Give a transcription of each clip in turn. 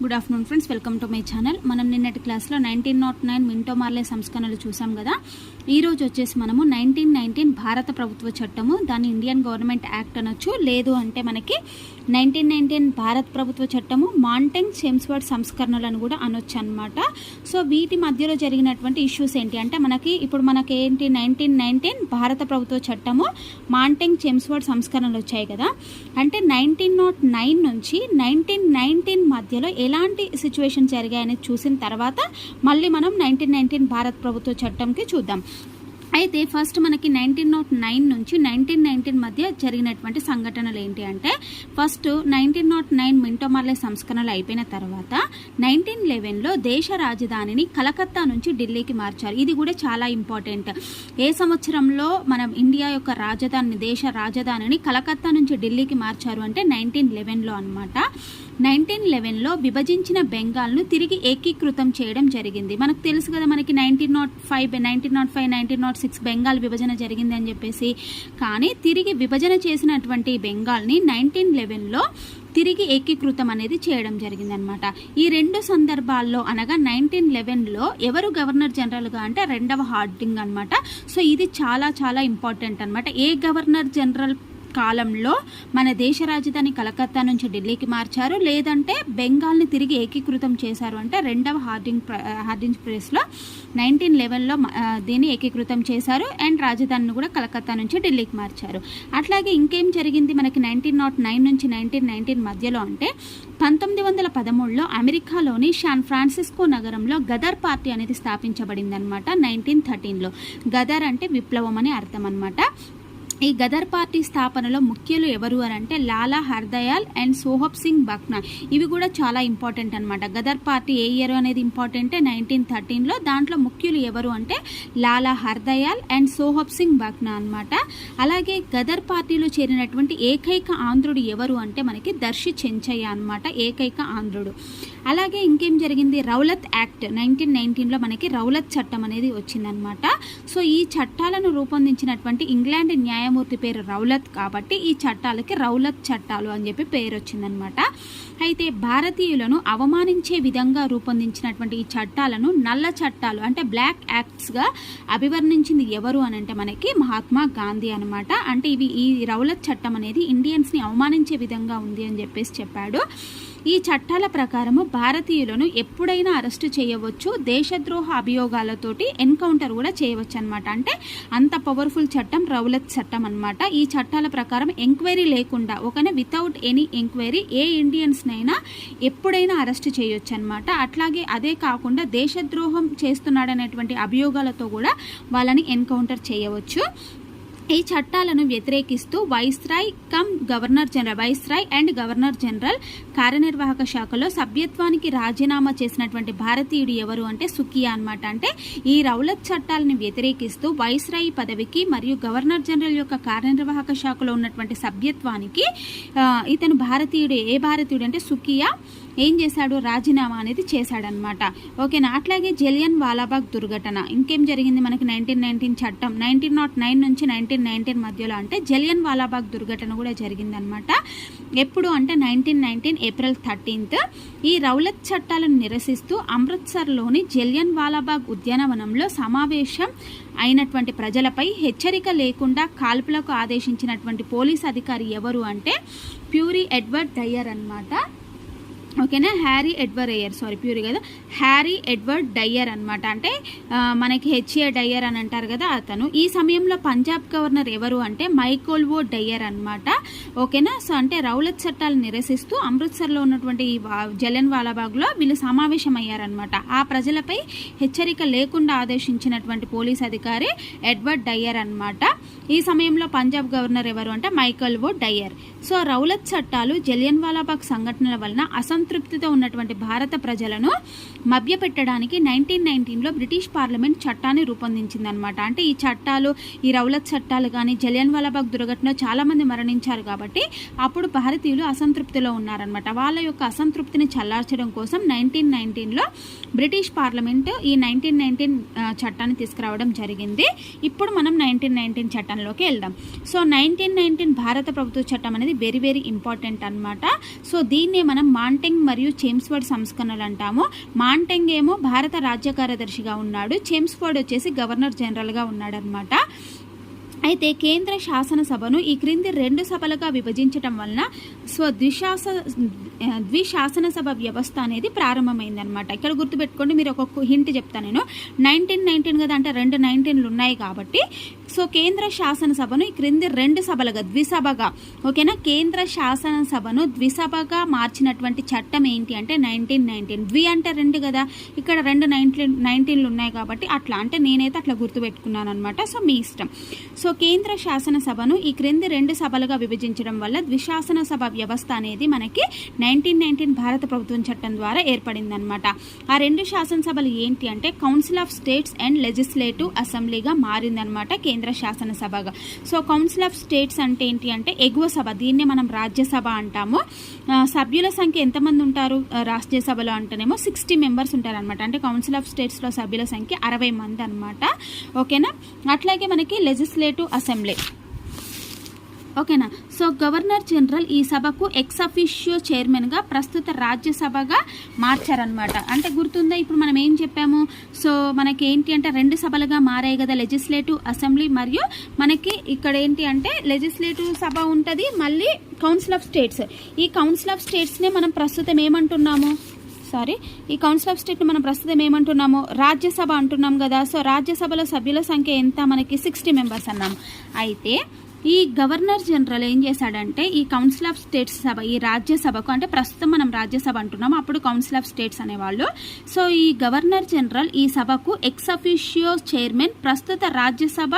Good afternoon friends welcome to my channel మనం నిన్నటి క్లాస్లో nineteen nought nine Minto Morley సంస్కరణలు చూసాం కదా? ఈరోజు వచ్చేసి మనము నైన్టీన్ నైన్టీన్ భారత ప్రభుత్వ చట్టము దాన్ని ఇండియన్ గవర్నమెంట్ యాక్ట్ అనొచ్చు. లేదు అంటే మనకి నైన్టీన్ నైన్టీన్ భారత ప్రభుత్వ చట్టము మాంటెంగ్ చెమ్స్వర్డ్ సంస్కరణలను కూడా అనొచ్చు అనమాట సో వీటి మధ్యలో జరిగినటువంటి ఇష్యూస్ ఏంటి అంటే మనకి ఇప్పుడు మనకి ఏంటి నైన్టీన్ నైన్టీన్ భారత ప్రభుత్వ చట్టము మాంటెంగ్ చెమ్స్వర్డ్ సంస్కరణలు వచ్చాయి కదా? అంటే నైన్టీన్ నాట్ నైన్ నుంచి నైన్టీన్ నైన్టీన్ మధ్యలో ఎలాంటి సిచ్యువేషన్ జరిగాయని చూసిన తర్వాత మళ్ళీ మనం నైన్టీన్ నైన్టీన్ భారత ప్రభుత్వ చట్టంకి చూద్దాం. అయితే ఫస్ట్ మనకి నైన్టీన్ నాట్ నైన్ నుంచి నైన్టీన్ నైన్టీన్ మధ్య జరిగినటువంటి సంఘటనలు ఏంటి అంటే first nineteen nought nine Minto Morley సంస్కరణలు అయిపోయిన తర్వాత నైన్టీన్ లెవెన్లో దేశ రాజధానిని కలకత్తా నుంచి ఢిల్లీకి మార్చారు. ఇది కూడా చాలా ఇంపార్టెంట్ ఏ సంవత్సరంలో మనం ఇండియా యొక్క రాజధాని దేశ రాజధానిని కలకత్తా నుంచి ఢిల్లీకి మార్చారు అంటే నైన్టీన్ లెవెన్లో అనమాట నైన్టీన్ లెవెన్లో విభజించిన బెంగాల్ను తిరిగి ఏకీకృతం చేయడం జరిగింది. మనకు తెలుసు కదా మనకి nineteen nought five nineteen nought five nineteen nought six Bengal విభజన జరిగింది అని చెప్పేసి. కానీ తిరిగి విభజన చేసినటువంటి బెంగాల్ని నైన్టీన్ లెవెన్లో తిరిగి ఏకీకృతం అనేది చేయడం జరిగిందనమాట. ఈ రెండు సందర్భాల్లో అనగా నైన్టీన్ లెవెన్లో ఎవరు గవర్నర్ జనరల్గా అంటే రెండవ హార్డింగ్ అనమాట. సో ఇది చాలా చాలా ఇంపార్టెంట్ అనమాట. ఏ గవర్నర్ జనరల్ కాలంలో మన దేశ రాజధాని కలకత్తా నుంచి ఢిల్లీకి మార్చారు. లేదంటే బెంగాల్ని తిరిగి ఏకీకృతం చేశారు అంటే రెండవ హార్డింగ్ హార్డింగ్ ప్రెస్లో నైన్టీన్ లెవెన్లో దీన్ని ఏకీకృతం చేశారు. అండ్ రాజధానిని కూడా కలకత్తా నుంచి ఢిల్లీకి మార్చారు. అట్లాగే ఇంకేం జరిగింది మనకి నైన్టీన్ నాట్ నైన్ నుంచి నైన్టీన్ నైన్టీన్ మధ్యలో అంటే పంతొమ్మిది వందల పదమూడులో అమెరికాలోని శాన్ ఫ్రాన్సిస్కో నగరంలో గదర్ పార్టీ అనేది స్థాపించబడింది అనమాట నైన్టీన్ థర్టీన్లో. గదర్ అంటే విప్లవం అని అర్థం అనమాట ఈ గదర్ పార్టీ స్థాపనలో ముఖ్యులు ఎవరు అని అంటే లాలా హర్దయాల్ అండ్ సోహబ్ సింగ్ బక్నా. ఇవి కూడా చాలా ఇంపార్టెంట్ అనమాట గదర్ పార్టీ ఏ ఇయర్ అనేది ఇంపార్టెంటే నైన్టీన్ థర్టీన్లో దాంట్లో ముఖ్యులు ఎవరు అంటే లాలా హర్దయాల్ అండ్ సోహబ్ సింగ్ బక్నా అనమాట అలాగే గదర్ పార్టీలో చేరినటువంటి ఏకైక ఆంధ్రుడు ఎవరు అంటే మనకి దర్శి చెంచయ్య అనమాట ఏకైక ఆంధ్రుడు. అలాగే ఇంకేం జరిగింది? రౌలత్ యాక్ట్ నైన్టీన్ నైన్టీన్లో మనకి రౌలత్ చట్టం అనేది వచ్చిందనమాట సో ఈ చట్టాలను రూపొందించినటువంటి ఇంగ్లాండ్ న్యాయ న్యాయమూర్తి పేరు రౌలత్ కాబట్టి ఈ చట్టాలకి రౌలత్ చట్టాలు అని చెప్పి పేరు వచ్చిందనమాట అయితే భారతీయులను అవమానించే విధంగా రూపొందించినటువంటి ఈ చట్టాలను నల్ల చట్టాలు అంటే బ్లాక్ యాక్ట్స్గా అభివర్ణించింది ఎవరు అని అంటే మనకి మహాత్మా గాంధీ అనమాట. అంటే ఇవి ఈ రౌలత్ చట్టం అనేది ఇండియన్స్ని అవమానించే విధంగా ఉంది అని చెప్పేసి చెప్పాడు. ఈ చట్టాల ప్రకారము భారతీయులను ఎప్పుడైనా అరెస్టు చేయవచ్చు దేశద్రోహ అభియోగాలతోటి ఎన్కౌంటర్ కూడా చేయవచ్చు అనమాట అంటే అంత పవర్ఫుల్ చట్టం రౌలత్ చట్టం అనమాట ఈ చట్టాల ప్రకారం ఎంక్వైరీ లేకుండా ఒకనే వితౌట్ ఎనీ ఎంక్వైరీ ఏ ఇండియన్స్నైనా ఎప్పుడైనా అరెస్ట్ చేయొచ్చు అనమాట అట్లాగే అదే కాకుండా దేశద్రోహం చేస్తున్నాడనేటువంటి అభియోగాలతో కూడా వాళ్ళని ఎన్కౌంటర్ చేయవచ్చు. ఈ చట్టాలను వ్యతిరేకిస్తూ viceroy cum governor general viceroy and governor general కార్యనిర్వాహక శాఖలో సభ్యత్వానికి రాజీనామా చేసినటువంటి భారతీయుడు ఎవరు అంటే సుకియా అన్నమాట. అంటే ఈ రౌలత్ చట్టాలను వ్యతిరేకిస్తూ వైస్రాయ్ పదవికి మరియు గవర్నర్ జనరల్ యొక్క కార్యనిర్వాహక శాఖలో ఉన్నటువంటి సభ్యత్వానికి ఇతను భారతీయుడు. ఏ భారతీయుడు అంటే సుకియా? ఏం చేశాడు? రాజీనామా అనేది చేశాడనమాట ఓకేనా? అట్లాగే జలియన్ వాలాబాగ్ దుర్ఘటన. ఇంకేం జరిగింది మనకి నైన్టీన్ నైన్టీన్ చట్టం? నైన్టీన్ నాట్ నైన్ నుంచి నైన్టీన్ నైన్టీన్ మధ్యలో అంటే జలియన్ వాలాబాగ్ దుర్ఘటన కూడా జరిగిందనమాట ఎప్పుడు అంటే నైన్టీన్ నైన్టీన్ ఏప్రిల్ థర్టీన్త్. ఈ రౌలత్ చట్టాలను నిరసిస్తూ అమృత్సర్లోని జలియన్ వాలాబాగ్ ఉద్యానవనంలో సమావేశం అయినటువంటి ప్రజలపై హెచ్చరిక లేకుండా కాల్పులకు ఆదేశించినటువంటి పోలీస్ అధికారి ఎవరు అంటే ప్యూరీ ఎడ్వర్డ్ డయ్యర్ అనమాట ఓకేనా? Harry Edward Iyer. Sorry pure కదా. హ్యారీ ఎడ్వర్డ్ డయ్యర్ అనమాట అంటే మనకి హెచ్ఏ డయ్యర్ అని అంటారు కదా అతను. ఈ సమయంలో పంజాబ్ గవర్నర్ ఎవరు అంటే మైకోల్వో డయ్యర్ అనమాట ఓకేనా? సో అంటే రౌలత్ చట్టాలు నిరసిస్తూ అమృత్సర్లో ఉన్నటువంటి ఈ జలన్ వాలాబాగ్లో వీళ్ళు సమావేశం అయ్యారనమాట ఆ ప్రజలపై హెచ్చరిక లేకుండా ఆదేశించినటువంటి పోలీస్ అధికారి ఎడ్వర్డ్ డయ్యర్ అన్నమాట. ఈ సమయంలో పంజాబ్ గవర్నర్ ఎవరు అంటే Michael O Dyer. So Rowlatt చట్టాలు జలియన్ వాలాబాగ్ సంఘటనల వలన అసంతృప్తితో ఉన్నటువంటి భారత ప్రజలను మభ్యపెట్టడానికి నైన్టీన్ నైన్టీన్లో బ్రిటిష్ పార్లమెంట్ చట్టాన్ని రూపొందించిందనమాట అంటే ఈ చట్టాలు ఈ రౌలత్ చట్టాలు కానీ జలియన్ వాలాబాగ్ దుర్ఘటనలో చాలామంది మరణించారు కాబట్టి అప్పుడు భారతీయులు అసంతృప్తిలో ఉన్నారనమాట వాళ్ళ యొక్క అసంతృప్తిని చల్లార్చడం కోసం నైన్టీన్ నైన్టీన్లో బ్రిటిష్ పార్లమెంట్ ఈ నైన్టీన్ నైన్టీన్ చట్టాన్ని తీసుకురావడం జరిగింది. ఇప్పుడు మనం నైన్టీన్ నైన్టీన్ చట్టంలోకి వెళ్దాం. సో నైన్టీన్ నైన్టీన్ భారత ప్రభుత్వ చట్టం అనేది అనేది వెరీ వెరీ ఇంపార్టెంట్ అన్నమాట. సో దీన్నే మనం మాంటెంగ్ మరియు చేమ్స్వర్డ్ సంస్కరణలు అంటాము. మాంటెంగ్ ఏమో భారత రాజ్య కార్యదర్శిగా ఉన్నాడు. చేమ్స్ఫర్డ్ వచ్చేసి గవర్నర్ జనరల్గా ఉన్నాడనమాట అయితే కేంద్ర శాసనసభను ఈ క్రింది రెండు సభలుగా విభజించటం వలన స్వ ద్విశాస ద్విశాసనసభ వ్యవస్థ అనేది ప్రారంభమైందనమాట ఇక్కడ గుర్తుపెట్టుకోండి మీరు ఒక హింట్ చెప్తాను నేను. నైన్టీన్ నైన్టీన్ కదా అంటే రెండు నైన్టీన్లు ఉన్నాయి కాబట్టి సో కేంద్ర శాసనసభను ఈ క్రింది రెండు సభలుగా ద్విసభగా ఓకేనా? కేంద్ర శాసనసభను ద్విసభగా మార్చినటువంటి చట్టం ఏంటి అంటే నైన్టీన్ నైన్టీన్. ద్వి అంటే రెండు కదా. ఇక్కడ రెండు నైన్టీన్ నైన్టీన్లు ఉన్నాయి కాబట్టి అట్లా అంటే నేనైతే అట్లా గుర్తుపెట్టుకున్నాను అనమాట సో మీ ఇష్టం. సో కేంద్ర శాసనసభను ఈ క్రింది రెండు సభలుగా విభజించడం వల్ల ద్విశాసన సభ వ్యవస్థ అనేది మనకి నైన్టీన్ నైన్టీన్ భారత ప్రభుత్వం చట్టం ద్వారా ఏర్పడిందనమాట ఆ రెండు శాసనసభలు ఏంటి అంటే council of states and legislative అసెంబ్లీగా మారిందనమాట కేంద్ర శాసనసభగా. సో కౌన్సిల్ ఆఫ్ స్టేట్స్ అంటే ఏంటి అంటే ఎగువ సభ దీన్నే మనం రాజ్యసభ అంటాము. సభ్యుల సంఖ్య ఎంతమంది ఉంటారు? రాజ్యసభలో అంటేనేమో సిక్స్టీ మెంబర్స్ ఉంటారనమాట అంటే కౌన్సిల్ ఆఫ్ స్టేట్స్లో సభ్యుల సంఖ్య అరవై మంది అనమాట ఓకేనా? అట్లాగే మనకి లెజిస్లేటివ్ అసెంబ్లీ ఓకేనా? సో గవర్నర్ జనరల్ ఈ సభకు ఎక్స్ అఫిషియో చైర్మన్గా ప్రస్తుత రాజ్యసభగా మార్చారనమాట అంటే గుర్తుందా? ఇప్పుడు మనం ఏం చెప్పాము? సో మనకి ఏంటి అంటే రెండు సభలుగా మారాయి కదా లెజిస్లేటివ్ అసెంబ్లీ మరియు మనకి ఇక్కడ ఏంటి అంటే లెజిస్లేటివ్ సభ ఉంటుంది మళ్ళీ కౌన్సిల్ ఆఫ్ స్టేట్స్ ఈ కౌన్సిల్ ఆఫ్ స్టేట్స్నే మనం ప్రస్తుతం ఏమంటున్నాము? సారీ ఈ కౌన్సిల్ ఆఫ్ స్టేట్ మనం ప్రస్తుతం ఏమంటున్నాము? రాజ్యసభ అంటున్నాం కదా. సో రాజ్యసభలో సభ్యుల సంఖ్య ఎంత? మనకి సిక్స్టీ మెంబర్స్ అన్నాము. అయితే ఈ గవర్నర్ జనరల్ ఏం చేశాడంటే ఈ కౌన్సిల్ ఆఫ్ స్టేట్స్ సభ ఈ రాజ్యసభకు అంటే ప్రస్తుతం మనం రాజ్యసభ అంటున్నాం అప్పుడు కౌన్సిల్ ఆఫ్ స్టేట్స్ అనేవాళ్ళు. సో ఈ గవర్నర్ జనరల్ ఈ సభకు ఎక్స్ అఫిషియో చైర్మన్ ప్రస్తుత రాజ్యసభ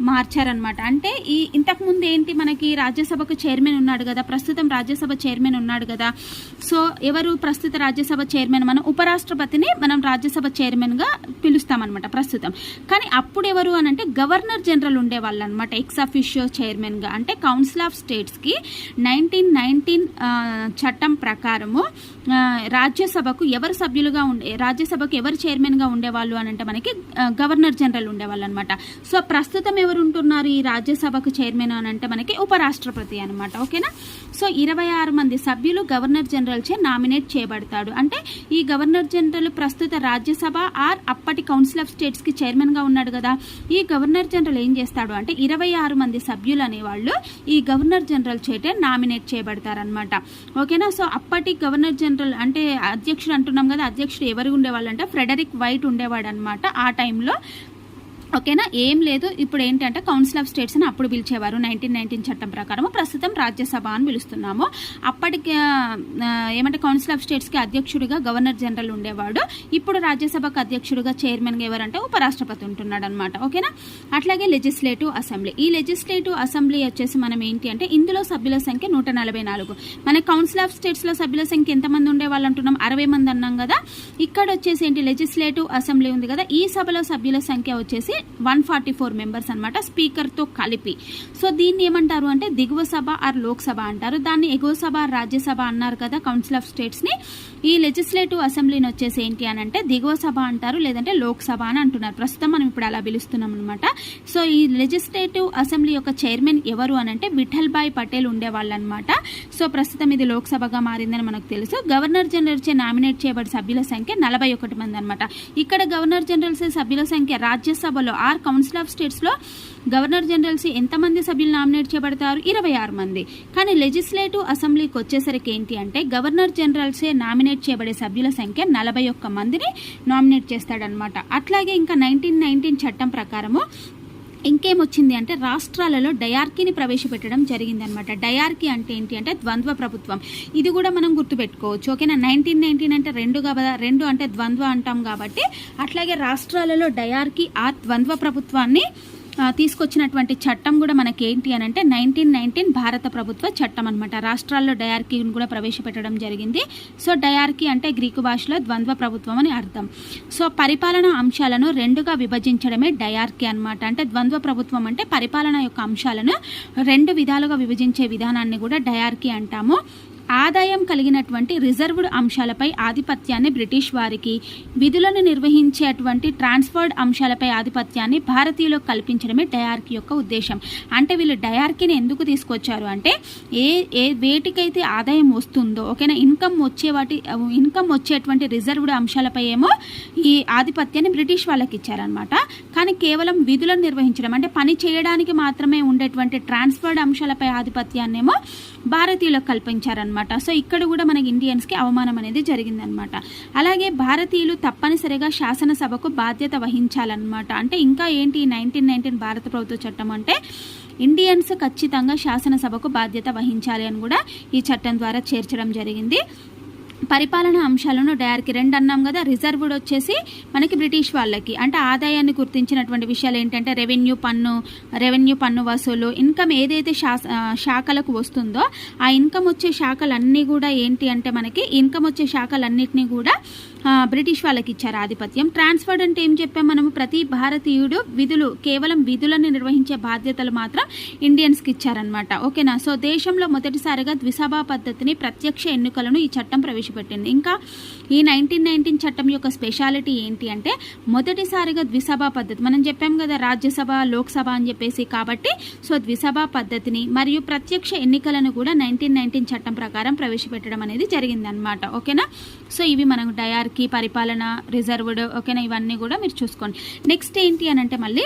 మార్చారనమాట అంటే ఈ ఇంతకుముందు ఏంటి మనకి రాజ్యసభకు చైర్మన్ ఉన్నాడు కదా ప్రస్తుతం రాజ్యసభ చైర్మన్ ఉన్నాడు కదా. సో ఎవరు ప్రస్తుత రాజ్యసభ చైర్మన్ మనం ఉపరాష్ట్రపతిని మనం రాజ్యసభ చైర్మన్గా పిలుస్తామన్నమాట ప్రస్తుతం. కానీ అప్పుడు ఎవరు అని అంటే గవర్నర్ జనరల్ ఉండేవాళ్ళు అనమాట ఎక్స్ అఫిషియో చైర్మన్గా అంటే కౌన్సిల్ ఆఫ్ స్టేట్స్కి నైన్టీన్ నైన్టీన్ చట్టం ప్రకారము రాజ్యసభకు ఎవరు సభ్యులుగా ఉండే రాజ్యసభకు ఎవరు చైర్మన్గా ఉండేవాళ్ళు అని అంటే మనకి గవర్నర్ జనరల్ ఉండేవాళ్ళు అనమాట సో ప్రస్తుతం ఎవరు ఉంటున్నారు ఈ రాజ్యసభకు చైర్మన్ అని అంటే మనకి ఉపరాష్ట్రపతి అనమాట ఓకేనా? సో ఇరవై ఆరు మంది సభ్యులు గవర్నర్ జనరల్ చే నామినేట్ చేయబడతాడు. అంటే ఈ గవర్నర్ జనరల్ ప్రస్తుత రాజ్యసభ ఆర్ అప్పటి కౌన్సిల్ ఆఫ్ స్టేట్స్కి చైర్మన్గా ఉన్నాడు కదా ఈ గవర్నర్ జనరల్ ఏం చేస్తాడు అంటే ఇరవై ఆరు మంది సభ్యులు అనేవాళ్ళు ఈ గవర్నర్ జనరల్ చేటే నామినేట్ చేయబడతారనమాట ఓకేనా? సో అప్పటి గవర్నర్ జనరల్ అంటే అధ్యక్షుడు అంటున్నాం కదా అధ్యక్షుడు ఎవరు ఉండేవాళ్ళు అంటే ఫ్రెడరిక్ వైట్ ఉండేవాడు అనమాట ఆ టైంలో. ఓకేనా? ఏం లేదు. ఇప్పుడు ఏంటంటే కౌన్సిల్ ఆఫ్ స్టేట్స్ అని అప్పుడు పిలిచేవారు. నైన్టీన్ నైన్టీన్ చట్టం ప్రకారం ప్రస్తుతం రాజ్యసభ అని పిలుస్తున్నాము. అప్పటికి ఏమంటే కౌన్సిల్ ఆఫ్ స్టేట్స్కి అధ్యక్షుడిగా గవర్నర్ జనరల్ ఉండేవాడు. ఇప్పుడు రాజ్యసభకు అధ్యక్షుడిగా చైర్మన్గా ఎవరంటే ఉపరాష్ట్రపతి ఉంటున్నాడు అనమాట ఓకేనా? అట్లాగే లెజిస్లేటివ్ అసెంబ్లీ ఈ లెజిస్లేటివ్ అసెంబ్లీ వచ్చేసి మనం ఏంటి అంటే ఇందులో సభ్యుల సంఖ్య నూట నలభై నాలుగు. మన కౌన్సిల్ ఆఫ్ స్టేట్స్లో సభ్యుల సంఖ్య ఎంతమంది ఉండేవాళ్ళు అంటున్నాం? అరవై మంది అన్నాం కదా. ఇక్కడ వచ్చేసి ఏంటి? లెజిస్లేటివ్ అసెంబ్లీ ఉంది కదా. ఈ సభలో సభ్యుల సంఖ్య వచ్చేసి వన్ ఫార్టీ ఫోర్ మెంబర్స్ అనమాట స్పీకర్తో కలిపి. సో దీన్ని ఏమంటారు అంటే దిగువ సభ ఆర్ లోక్సభ అంటారు. దాన్ని ఎగువ సభ రాజ్యసభ అన్నారు కదా కౌన్సిల్ ఆఫ్ స్టేట్స్ని ఈ లెజిస్లేటివ్ అసెంబ్లీని వచ్చేసి ఏంటి అని అంటే దిగువ సభ అంటారు లేదంటే లోక్సభ అని అంటున్నారు. ప్రస్తుతం మనం ఇప్పుడు అలా పిలుస్తున్నాం అనమాట సో ఈ లెజిస్లేటివ్ అసెంబ్లీ యొక్క చైర్మన్ ఎవరు అని అంటే విఠల్భాయ్ పటేల్ ఉండేవాళ్ళు అనమాట సో ప్రస్తుతం ఇది లోక్సభగా మారిందని మనకు తెలుసు. గవర్నర్ జనరల్ చే నామినేట్ చేయబడి సభ్యుల సంఖ్య నలభై ఒకటి మంది అనమాట ఇక్కడ గవర్నర్ జనరల్స్ సభ్యుల సంఖ్య రాజ్యసభలో ఆర్ కౌన్సిల్ ఆఫ్ స్టేట్స్లో గవర్నర్ జనరల్స్ ఎంతమంది సభ్యులు నామినేట్ చేయబడతారు? ఇరవై ఆరు మంది. కానీ లెజిస్లేటివ్ అసెంబ్లీకి వచ్చేసరికి ఏంటి అంటే గవర్నర్ జనరల్సే నామినేట్ చేయబడే సభ్యుల సంఖ్య నలభై ఒక్క మందిని నామినేట్ చేస్తాడనమాట అట్లాగే ఇంకా నైన్టీన్ నైన్టీన్ చట్టం ప్రకారము ఇంకేమొచ్చింది అంటే రాష్ట్రాలలో డయార్కీని ప్రవేశపెట్టడం జరిగిందనమాట. డయార్కీ అంటే ఏంటి అంటే ద్వంద్వ ప్రభుత్వం. ఇది కూడా మనం గుర్తుపెట్టుకోవచ్చు. ఓకేనా? నైన్టీన్ నైన్టీన్ అంటే రెండు కదా రెండు అంటే ద్వంద్వ అంటాం కాబట్టి అట్లాగే రాష్ట్రాలలో డయార్కీ ఆ ద్వంద్వ ప్రభుత్వాన్ని తీసుకొచ్చినటువంటి చట్టం కూడా మనకి ఏంటి అని అంటే నైన్టీన్ నైన్టీన్ భారత ప్రభుత్వ చట్టం అనమాట రాష్ట్రాల్లో డయార్కీని కూడా ప్రవేశపెట్టడం జరిగింది. సో డయార్కీ అంటే గ్రీకు భాషలో ద్వంద్వ ప్రభుత్వం అని అర్థం. సో పరిపాలన అంశాలను రెండుగా విభజించడమే డయార్కీ అనమాట అంటే ద్వంద్వ ప్రభుత్వం అంటే పరిపాలన యొక్క అంశాలను రెండు విధాలుగా విభజించే విధానాన్ని కూడా డయార్కీ అంటాము. ఆదాయం కలిగినటువంటి రిజర్వ్డ్ అంశాలపై ఆధిపత్యాన్ని బ్రిటిష్ వారికి విధులను నిర్వహించేటువంటి ట్రాన్స్ఫర్డ్ అంశాలపై ఆధిపత్యాన్ని భారతీయులకు కల్పించడమే డయార్కీ యొక్క ఉద్దేశం. అంటే వీళ్ళు డయార్కీని ఎందుకు తీసుకొచ్చారు అంటే ఏ ఏ వేటికైతే ఆదాయం వస్తుందో ఓకేనా ఇన్కమ్ వచ్చే వాటి ఇన్కమ్ వచ్చేటువంటి రిజర్వ్డ్ అంశాలపై ఏమో ఈ ఆధిపత్యాన్ని బ్రిటిష్ వాళ్ళకి ఇచ్చారనమాట కానీ కేవలం విధులను నిర్వహించడం అంటే పని చేయడానికి మాత్రమే ఉండేటువంటి ట్రాన్స్ఫర్డ్ అంశాలపై ఆధిపత్యాన్నేమో భారతీయులకు కల్పించారనమాట సో ఇక్కడ కూడా మనకి ఇండియన్స్కి అవమానం అనేది జరిగిందనమాట అలాగే భారతీయులు తప్పనిసరిగా శాసనసభకు బాధ్యత వహించాలన్నమాట. అంటే ఇంకా ఏంటి నైన్టీన్ నైన్టీన్ భారత ప్రభుత్వ చట్టం అంటే ఇండియన్స్ ఖచ్చితంగా శాసనసభకు బాధ్యత వహించాలి అని కూడా ఈ చట్టం ద్వారా చేర్చడం జరిగింది. పరిపాలన అంశాలను డయార్కి రెండు అన్నాం కదా. రిజర్వ్డ్ వచ్చేసి మనకి బ్రిటిష్ వాళ్ళకి. అంటే ఆదాయాన్ని గుర్తించినటువంటి విషయాలు ఏంటంటే రెవెన్యూ పన్ను రెవెన్యూ పన్ను వసూలు ఇన్కమ్ ఏదైతే శాస శాఖలకు వస్తుందో ఆ ఇన్కమ్ వచ్చే శాఖలన్నీ కూడా ఏంటి అంటే మనకి ఇన్కమ్ వచ్చే శాఖలన్నింటినీ కూడా బ్రిటిష్ వాళ్ళకి ఇచ్చారు ఆధిపత్యం. ట్రాన్స్ఫర్డ్ అంటే ఏం చెప్పాం మనము? ప్రతి భారతీయుడు విధులు కేవలం విధులను నిర్వహించే బాధ్యతలు మాత్రం ఇండియన్స్కి ఇచ్చారనమాట ఓకేనా? సో దేశంలో మొదటిసారిగా ద్విసభా పద్ధతిని ప్రత్యక్ష ఎన్నికలను ఈ చట్టం ప్రవేశపెట్టింది. ఇంకా ఈ నైన్టీన్ నైన్టీన్ చట్టం యొక్క స్పెషాలిటీ ఏంటి అంటే మొదటిసారిగా ద్విసభా పద్ధతి. మనం చెప్పాం కదా రాజ్యసభ లోక్సభ అని చెప్పేసి కాబట్టి సో ద్విసభా పద్ధతిని మరియు ప్రత్యక్ష ఎన్నికలను కూడా నైన్టీన్ నైన్టీన్ చట్టం ప్రకారం ప్రవేశపెట్టడం అనేది జరిగిందనమాట ఓకేనా? సో ఇవి మనకు డయార్కి పరిపాలన రిజర్వ్డ్ ఓకేనా? ఇవన్నీ కూడా మీరు చూసుకోండి. నెక్స్ట్ ఏంటి అని అంటే మళ్ళీ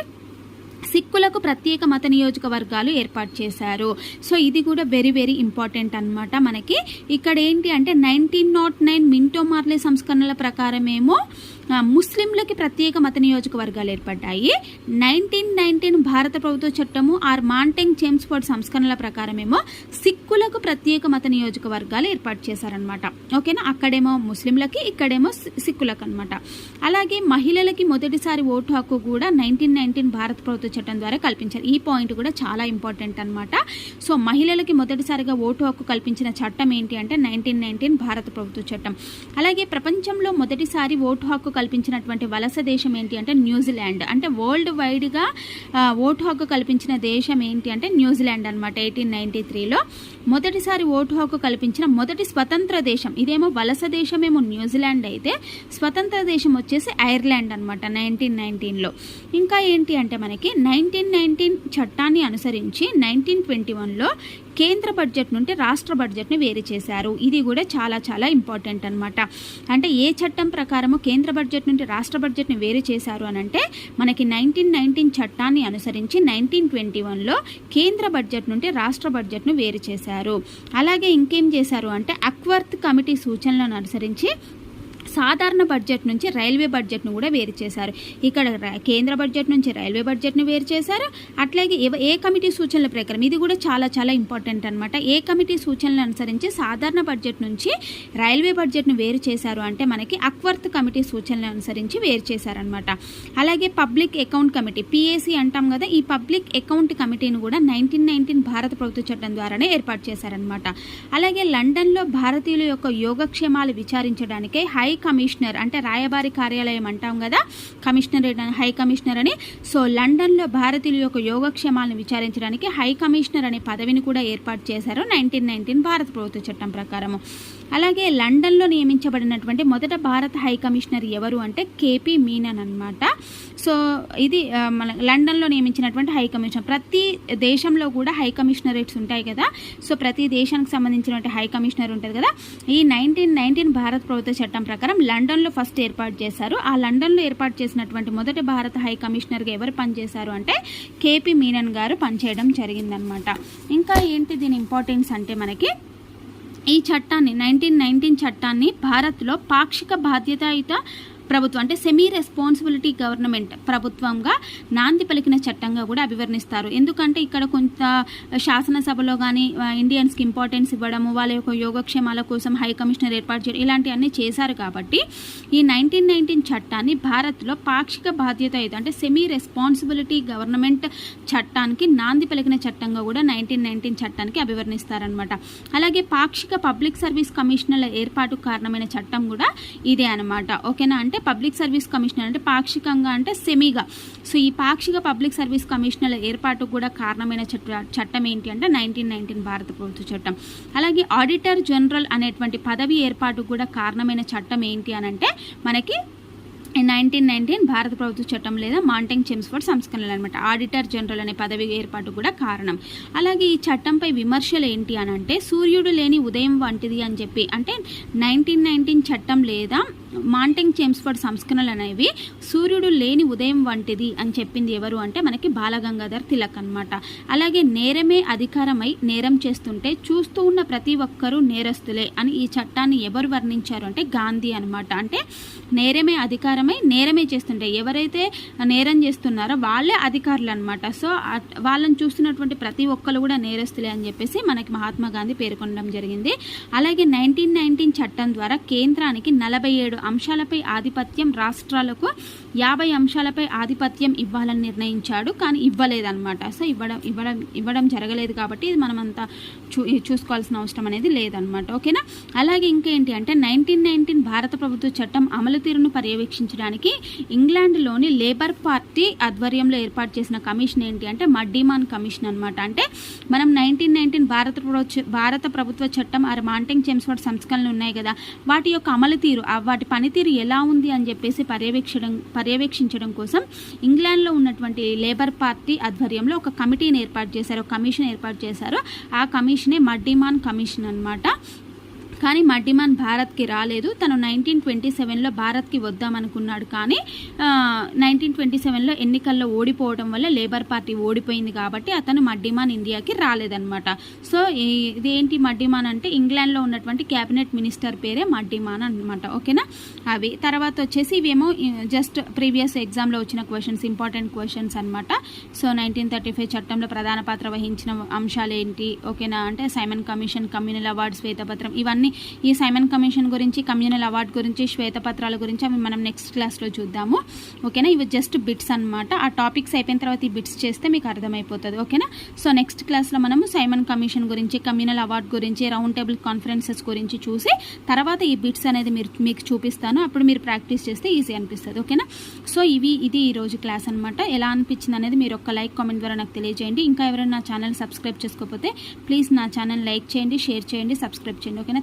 సిక్కులకు ప్రత్యేక మత నియోజకవర్గాలు ఏర్పాటు చేశారు. సో ఇది కూడా వెరీ వెరీ ఇంపార్టెంట్ అన్నమాట మనకి. ఇక్కడ ఏంటి అంటే nineteen nought nine Minto Morley సంస్కరణల ప్రకారమేమో ముస్లింలకి ప్రత్యేక మత నియోజకవర్గాలు ఏర్పడ్డాయి. నైన్టీన్ నైన్టీన్ భారత ప్రభుత్వ చట్టము ఆర్ మాంటెంగ్ చేమ్స్ఫోర్డ్ సంస్కరణల ప్రకారమేమో సిక్కులకు ప్రత్యేక మత నియోజకవర్గాలు ఏర్పాటు చేశారనమాట ఓకేనా? అక్కడేమో ముస్లింలకి ఇక్కడేమో సి- సిక్కులకు అనమాట అలాగే మహిళలకి మొదటిసారి ఓటు హక్కు కూడా నైన్టీన్ నైన్టీన్ భారత ప్రభుత్వ చట్టం ద్వారా కల్పించారు. ఈ పాయింట్ కూడా చాలా ఇంపార్టెంట్ అనమాట సో మహిళలకి మొదటిసారిగా ఓటు హక్కు కల్పించిన చట్టం ఏంటి అంటే నైన్టీన్ నైన్టీన్ భారత ప్రభుత్వ చట్టం. అలాగే ప్రపంచంలో మొదటిసారి ఓటు హక్కు కల్పించినటువంటి వలస దేశం ఏంటి అంటే న్యూజిలాండ్. అంటే వరల్డ్ వైడ్గా ఓటు హక్కు కల్పించిన దేశం ఏంటి అంటే న్యూజిలాండ్ అనమాట ఎయిటీన్ నైన్టీ త్రీలో. మొదటిసారి ఓటు హక్కు కల్పించిన మొదటి స్వతంత్ర దేశం ఇదేమో వలస దేశమేమో న్యూజిలాండ్ అయితే స్వతంత్ర దేశం వచ్చేసి ఐర్లాండ్ అనమాట నైన్టీన్ నైన్టీన్లో. ఇంకా ఏంటి అంటే మనకి నైన్టీన్ నైన్టీన్ చట్టాన్ని అనుసరించి నైన్టీన్ ట్వంటీ వన్లో కేంద్ర బడ్జెట్ నుండి రాష్ట్ర బడ్జెట్ని వేరు చేశారు. ఇది కూడా చాలా చాలా ఇంపార్టెంట్ అనమాట అంటే ఏ చట్టం ప్రకారము కేంద్ర బడ్జెట్ నుండి రాష్ట్ర బడ్జెట్ని వేరు చేశారు అని అంటే మనకి నైన్టీన్ నైన్టీన్ చట్టాన్ని అనుసరించి నైన్టీన్ ట్వంటీ వన్లో కేంద్ర బడ్జెట్ నుండి రాష్ట్ర బడ్జెట్ను వేరు చేశారు. అలాగే ఇంకేం చేశారు అంటే అక్వర్త్ కమిటీ సూచనలను అనుసరించి సాధారణ బడ్జెట్ నుంచి రైల్వే బడ్జెట్ను కూడా వేరు చేశారు. ఇక్కడ కేంద్ర బడ్జెట్ నుంచి రైల్వే బడ్జెట్ను వేరు చేశారు. అట్లాగే ఏ కమిటీ సూచనల ప్రకారం ఇది కూడా చాలా చాలా ఇంపార్టెంట్ అనమాట ఏ కమిటీ సూచనలు అనుసరించి సాధారణ బడ్జెట్ నుంచి రైల్వే బడ్జెట్ను వేరు చేశారు అంటే మనకి అక్వర్త్ కమిటీ సూచనలు అనుసరించి వేరు చేశారనమాట అలాగే పబ్లిక్ అకౌంట్ కమిటీ పిఏసి అంటాం కదా ఈ పబ్లిక్ అకౌంట్ కమిటీని కూడా నైన్టీన్ నైన్టీన్ భారత ప్రభుత్వ చట్టం ద్వారానే ఏర్పాటు చేశారనమాట అలాగే లండన్లో భారతీయుల యొక్క యోగక్షేమాలు విచారించడానికే హై కమిషనర్ అంటే రాయబారి కార్యాలయం అంటాం కదా కమిషనర్ హై కమిషనర్ అని. సో లండన్లో భారతీయుల యొక్క యోగక్షేమాలను విచారించడానికి హై కమిషనర్ అనే పదవిని కూడా ఏర్పాటు చేశారు నైన్టీన్ నైన్టీన్ భారత ప్రభుత్వ చట్టం ప్రకారము. అలాగే లండన్లో నియమించబడినటువంటి మొదట భారత హై కమిషనర్ ఎవరు అంటే కేపీ మీనన్ అనమాట సో ఇది మన లండన్లో నియమించినటువంటి హై కమిషనర్. ప్రతి దేశంలో కూడా హై కమిషనరేట్స్ ఉంటాయి కదా. సో ప్రతి దేశానికి సంబంధించినటువంటి హై కమిషనర్ ఉంటుంది కదా. ఈ నైన్టీన్ నైన్టీన్ భారత ప్రభుత్వ చట్టం ప్రకారం లండన్లో ఫస్ట్ ఏర్పాటు చేశారు. ఆ లండన్లో ఏర్పాటు చేసినటువంటి మొదటి భారత హై కమిషనర్గా ఎవరు పనిచేశారు అంటే కేపీ మీనన్ గారు పనిచేయడం జరిగిందనమాట ఇంకా ఏంటి దీని ఇంపార్టెన్స్ అంటే మనకి ఈ చట్టాన్ని నైన్టీన్ నైన్టీన్ చట్టాన్ని భారత్లో పాక్షిక బాధ్యతాయుత ప్రభుత్వం అంటే సెమీ రెస్పాన్సిబిలిటీ గవర్నమెంట్ ప్రభుత్వంగా నాంది పలికిన చట్టంగా కూడా అభివర్ణిస్తారు. ఎందుకంటే ఇక్కడ కొంత శాసనసభలో కానీ ఇండియన్స్కి ఇంపార్టెన్స్ ఇవ్వడము వాళ్ళ యొక్క యోగక్షేమాల కోసం హై కమిషనర్ ఏర్పాటు చేయడం ఇలాంటివన్నీ చేశారు కాబట్టి ఈ నైన్టీన్ నైన్టీన్ చట్టాన్ని భారత్లో పాక్షిక బాధ్యతాయుత అంటే సెమీ రెస్పాన్సిబిలిటీ గవర్నమెంట్ చట్టానికి నాంది పలికిన చట్టంగా కూడా నైన్టీన్ నైన్టీన్ చట్టానికి అభివర్ణిస్తారనమాట అలాగే పాక్షిక పబ్లిక్ సర్వీస్ కమిషనర్ల ఏర్పాటు కారణమైన చట్టం కూడా ఇదే అనమాట ఓకేనా? అంటే అంటే పబ్లిక్ సర్వీస్ కమిషనర్ అంటే పాక్షికంగా అంటే సెమీగా. సో ఈ పాక్షిక పబ్లిక్ సర్వీస్ కమిషనర్ల ఏర్పాటు కూడా కారణమైన చట్ట చట్టం ఏంటి అంటే నైన్టీన్ నైన్టీన్ భారత ప్రభుత్వ చట్టం. అలాగే ఆడిటర్ జనరల్ అనేటువంటి పదవి ఏర్పాటు కూడా కారణమైన చట్టం ఏంటి అని అంటే మనకి నైన్టీన్ నైన్టీన్ భారత ప్రభుత్వ చట్టం లేదా మాంటింగ్ చెమ్స్ఫర్డ్ సంస్కరణలు అనమాట ఆడిటర్ జనరల్ అనే పదవి ఏర్పాటు కూడా కారణం. అలాగే ఈ చట్టంపై విమర్శలు ఏంటి అని అంటే సూర్యుడు లేని ఉదయం వంటిది అని చెప్పి అంటే నైన్టీన్ నైన్టీన్ చట్టం లేదా మాంటింగ్ చేమ్స్ఫర్డ్ సంస్కరణలు అనేవి సూర్యుడు లేని ఉదయం వంటిది అని చెప్పింది ఎవరు అంటే మనకి బాలగంగాధర్ తిలక్ అనమాట అలాగే నేరమే అధికారమై నేరం చేస్తుంటే చూస్తూ ఉన్న ప్రతి ఒక్కరూ నేరస్తులే అని ఈ చట్టాన్ని ఎవరు వర్ణించారు అంటే గాంధీ అనమాట అంటే నేరమే అధికారమై నేరమే చేస్తుంటే ఎవరైతే నేరం చేస్తున్నారో వాళ్ళే అధికారులు అనమాట సో అట్- వాళ్ళని చూస్తున్నటువంటి ప్రతి ఒక్కరు కూడా నేరస్తులే అని చెప్పేసి మనకి మహాత్మా గాంధీ పేర్కొనడం జరిగింది. అలాగే నైన్టీన్ నైన్టీన్ చట్టం ద్వారా కేంద్రానికి నలభై ఏడు అంశాలపై ఆధిపత్యం రాష్ట్రాలకు యాభై అంశాలపై ఆధిపత్యం ఇవ్వాలని నిర్ణయించాడు. కానీ ఇవ్వలేదన్నమాట. సో ఇవ్వడం ఇవ్వడం ఇవ్వడం జరగలేదు కాబట్టి ఇది మనమంతా చూ చూసుకోవాల్సిన అవసరం అనేది లేదనమాట ఓకేనా? అలాగే ఇంకేంటి అంటే నైన్టీన్ నైన్టీన్ భారత ప్రభుత్వ చట్టం అమలు తీరును పర్యవేక్షించడానికి ఇంగ్లాండ్లోని లేబర్ పార్టీ ఆధ్వర్యంలో ఏర్పాటు చేసిన కమిషన్ ఏంటి అంటే మడ్డీమాన్ కమిషన్ అనమాట అంటే మనం నైన్టీన్ నైన్టీన్ భారత ప్రభుత్వ భారత ప్రభుత్వ చట్టం ఆర్ మాంటింగ్ చెమ్స్వర్డ్ సంస్కరణలు ఉన్నాయి కదా. వాటి యొక్క అమలు తీరు వాటి పనితీరు ఎలా ఉంది అని చెప్పేసి పర్యవేక్షడం పర్యవేక్షించడం కోసం ఇంగ్లాండ్లో ఉన్నటువంటి లేబర్ పార్టీ ఆధ్వర్యంలో ఒక కమిటీని ఏర్పాటు చేశారు ఒక కమిషన్ ఏర్పాటు చేశారు. ఆ కమిషనే మడ్డీమాన్ కమిషన్ అనమాట కానీ మడ్డిమాన్ భారత్కి రాలేదు. తను నైన్టీన్ ట్వంటీ సెవెన్లో భారత్కి వద్దామనుకున్నాడు కానీ నైన్టీన్ ట్వంటీ సెవెన్లో ఎన్నికల్లో ఓడిపోవడం వల్ల లేబర్ పార్టీ ఓడిపోయింది కాబట్టి అతను మడ్డిమాన్ ఇండియాకి రాలేదనమాట సో ఇదేంటి మడ్డిమాన్ అంటే ఇంగ్లాండ్లో ఉన్నటువంటి క్యాబినెట్ మినిస్టర్ పేరే మడ్డిమాన్ అనమాట ఓకేనా? అవి. తర్వాత వచ్చేసి ఇవేమో జస్ట్ ప్రీవియస్ ఎగ్జామ్లో వచ్చిన క్వశ్చన్స్ ఇంపార్టెంట్ క్వశ్చన్స్ అనమాట సో నైన్టీన్ థర్టీ ఫైవ్ చట్టంలో ప్రధాన పాత్ర వహించిన అంశాలు ఏంటి? ఓకేనా? అంటే సైమన్ కమిషన్ కమ్యూనల్ అవార్డు శ్వేతపత్రం ఇవన్నీ ఈ సైమన్ కమిషన్ గురించి కమ్యూనల్ అవార్డ్ గురించి శ్వేతపత్రాల గురించి అవి మనం నెక్స్ట్ క్లాస్లో చూద్దాము. ఓకేనా? ఇవి జస్ట్ బిట్స్ అన్నమాట. ఆ టాపిక్స్ అయిపోయిన తర్వాత ఈ బిట్స్ చేస్తే మీకు అర్థమైపోతుంది. ఓకేనా? సో నెక్స్ట్ క్లాస్లో మనము సైమన్ కమిషన్ గురించి కమ్యూనల్ అవార్డ్ గురించి రౌండ్ టేబుల్ కాన్ఫరెన్సెస్ గురించి చూసి తర్వాత ఈ బిట్స్ అనేది మీరు మీకు చూపిస్తాను. అప్పుడు మీరు ప్రాక్టీస్ చేస్తే ఈజీ అనిపిస్తుంది. ఓకేనా? సో ఇవి ఇది ఈ రోజు క్లాస్ అనమాట ఎలా అనిపించింది అనేది మీరు ఒక లైక్ కామెంట్ ద్వారా నాకు తెలియజేయండి. ఇంకా ఎవరైనా నా ఛానల్ సబ్స్క్రైబ్ చేసుకోకపోతే ప్లీజ్ నా ఛానల్ లైక్ చేయండి షేర్ చేయండి సబ్స్క్రైబ్ చేయండి. ఓకేనా?